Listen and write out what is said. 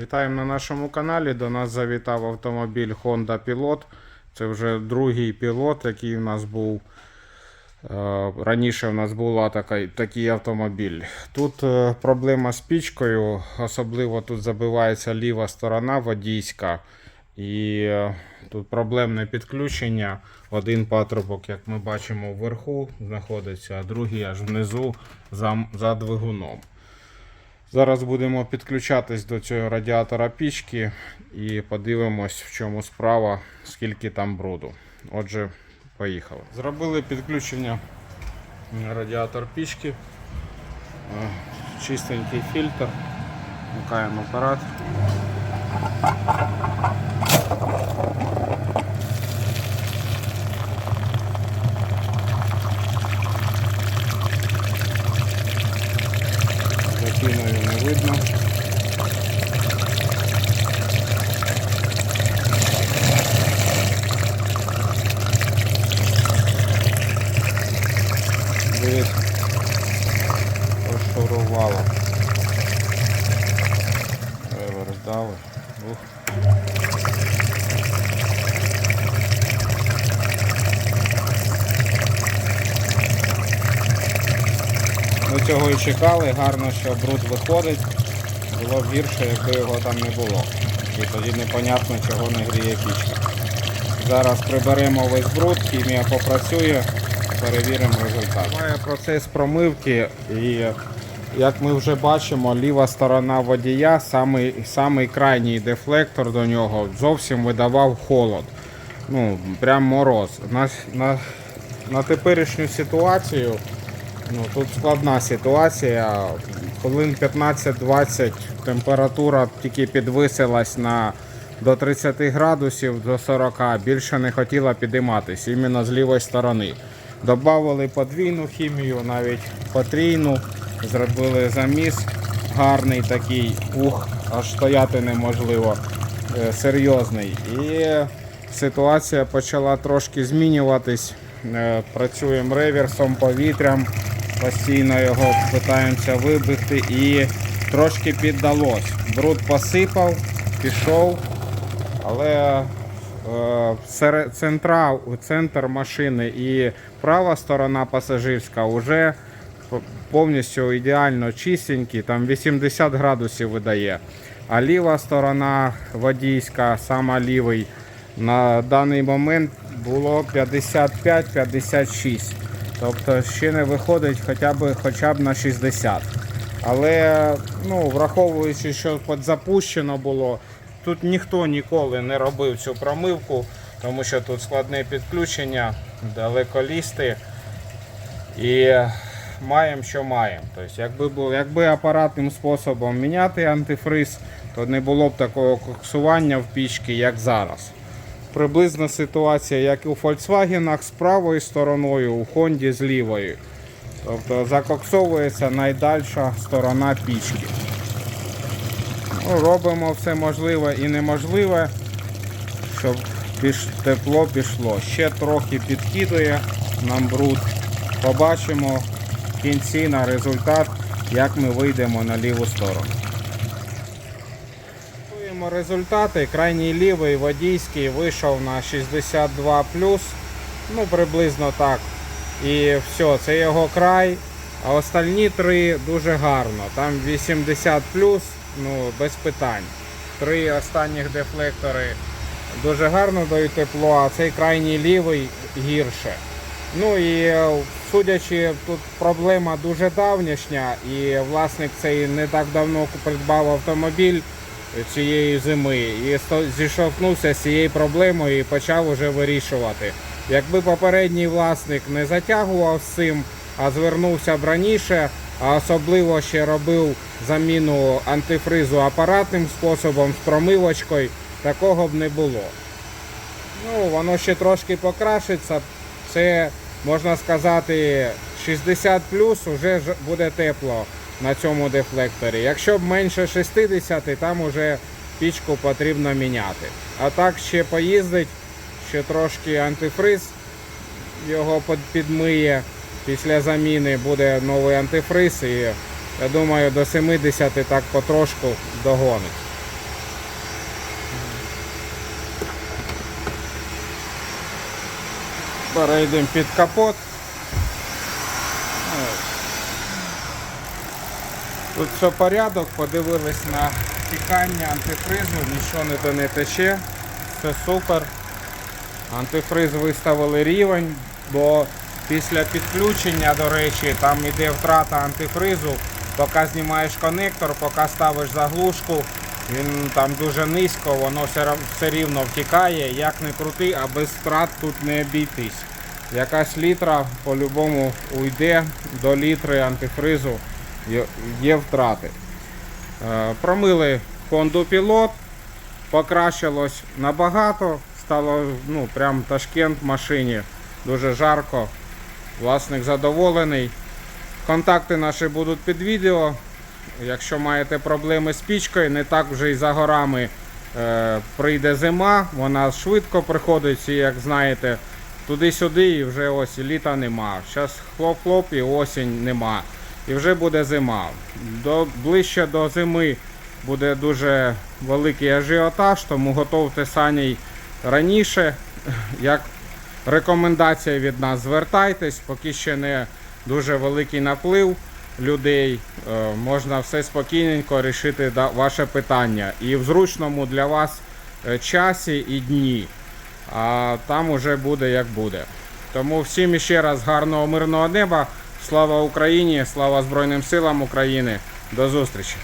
Вітаємо на нашому каналі. До нас завітав автомобіль Honda Pilot. Це вже другий пілот, який у нас був. Е, Раніше у нас така, такий автомобіль. Тут е, проблема з пічкою, особливо тут забивається ліва сторона водійська. І е, тут проблемне підключення. Один патрубок, як ми бачимо, вверху знаходиться, а другий аж внизу за двигуном. Зараз будемо підключатись до цього радіатора пічки і подивимось, в чому справа, скільки там бруду. Отже, поїхали. Зробили підключення радіатор пічки. Е, Чистенький фільтр. Вмикаємо апарат. Ух. Ми цього і чекали, гарно, що бруд виходить. Було б гірше, якби його там не було. І тоді непонятно, чого не гріє пічка. Зараз приберемо весь бруд, хімія попрацює, перевіримо результат. Має процес промивки і як ми вже бачимо, ліва сторона водія, самий, самий крайній дефлектор до нього зовсім видавав холод. Ну, прям мороз. На, на, на теперішню ситуацію Ну, тут складна ситуація. Хвилин 15-20 температура тільки підвисилась на до 30 градусів до 40, більше не хотіла підійматись, іменно з лівої сторони. Добавили подвійну хімію, навіть потрійну, зробили заміс гарний такий, ух, аж стояти неможливо, е, серйозний. І ситуація почала трошки змінюватись. Е, Працюємо реверсом, повітрям, постійно його намагаємося вибити і трошки піддалось. Бруд посипав, пішов, але е, центр машини і права сторона пасажирська вже повністю ідеально чистенькі, там 80 градусів видає. А ліва сторона водійська, сама лівий, на даний момент було 55-56. Тобто ще не виходить хоча б, хоча б на 60. Але ну, враховуючи, що запущено було, тут ніхто ніколи не робив цю промивку, тому що тут складне підключення, далеколісти. І маємо, що маємо. Тобто, якби, був, якби апаратним способом міняти антифриз, то не було б такого коксування в пічці, як зараз. Приблизна ситуація, як у Volkswagen з правою стороною, у Honda з лівою. Тобто закоксовується найдальша сторона пічки. Ну, робимо все можливе і неможливе, щоб тепло пішло. Ще трохи підкидує нам бруд. Побачимо в кінці на результат, як ми вийдемо на ліву сторону. Фіксуємо результати. Крайній лівий водійський вийшов на 62 ну приблизно так. І все, це його край. А остальні три дуже гарно. Там 80 ну без питань. Три останніх дефлектори дуже гарно дають тепло, а цей крайній лівий гірше. Ну і е, судячи, тут проблема дуже давнішня, і власник цей не так давно придбав автомобіль цієї зими і зіштовхнувся з цією проблемою і почав уже вирішувати. Якби попередній власник не затягував з цим, а звернувся б раніше, а особливо ще робив заміну антифризу апаратним способом з промивочкою, такого б не було. Ну, воно ще трошки покрашиться. Це можна сказати 60 плюс вже буде тепло на цьому дефлекторі. Якщо б менше 60, там вже пічку потрібно міняти. А так ще поїздить, ще трошки антифриз його підмиє. Після заміни буде новий антифриз і я думаю до 70 так потрошку догонить. Перейдемо під капот. Тут все порядок, подивились на тікання антифризу, нічого не до не тече, все супер. Антифриз виставили рівень, бо після підключення, до речі, там йде втрата антифризу. Поки знімаєш конектор, поки ставиш заглушку, він там дуже низько, воно все, рівно втікає. Як не крути, а без втрат тут не обійтись. Якась літра по-любому уйде до літри антифризу, є- втрати. Е, Промили Honda Pilot, покращилось набагато, стало ну, прям Ташкент в машині, дуже жарко. Власник задоволений. Контакти наші будуть під відео. Якщо маєте проблеми з пічкою, не так вже й за горами е, прийде зима, вона швидко приходить, всі, як знаєте, туди-сюди і вже ось літа нема. Зараз хлоп-хлоп і осінь нема. І вже буде зима. До, ближче до зими буде дуже великий ажіотаж, тому готовте саній раніше. Як рекомендація від нас, звертайтесь, поки ще не дуже великий наплив людей. е, Можна все спокійненько рішити ваше питання. І в зручному для вас е, часі і дні. А там уже буде як буде. Тому всім іще раз гарного мирного неба. Слава Україні! Слава Збройним силам України! До зустрічі!